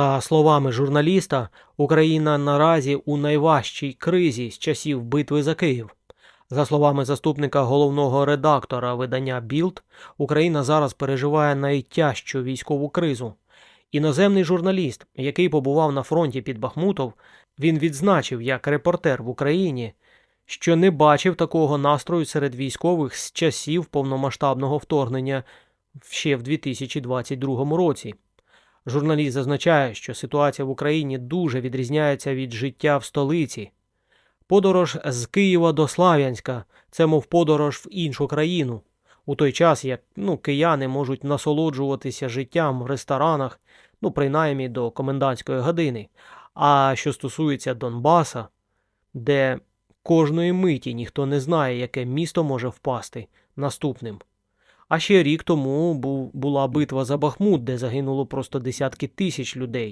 За словами журналіста, Україна наразі у найважчій кризі з часів битви за Київ. За словами заступника головного редактора видання Білд, Україна зараз переживає найтяжчу військову кризу. Іноземний журналіст, який побував на фронті під Бахмутов, він відзначив як репортер в Україні, що не бачив такого настрою серед військових з часів повномасштабного вторгнення ще в 2022 році. Журналіст зазначає, що ситуація в Україні дуже відрізняється від життя в столиці. Подорож з Києва до Слав'янська це мов подорож в іншу країну. У той час, як ну, кияни можуть насолоджуватися життям в ресторанах, ну, принаймні до комендантської години. А що стосується Донбаса, де кожної миті ніхто не знає, яке місто може впасти наступним. А ще рік тому була битва за Бахмут, де загинуло просто десятки тисяч людей.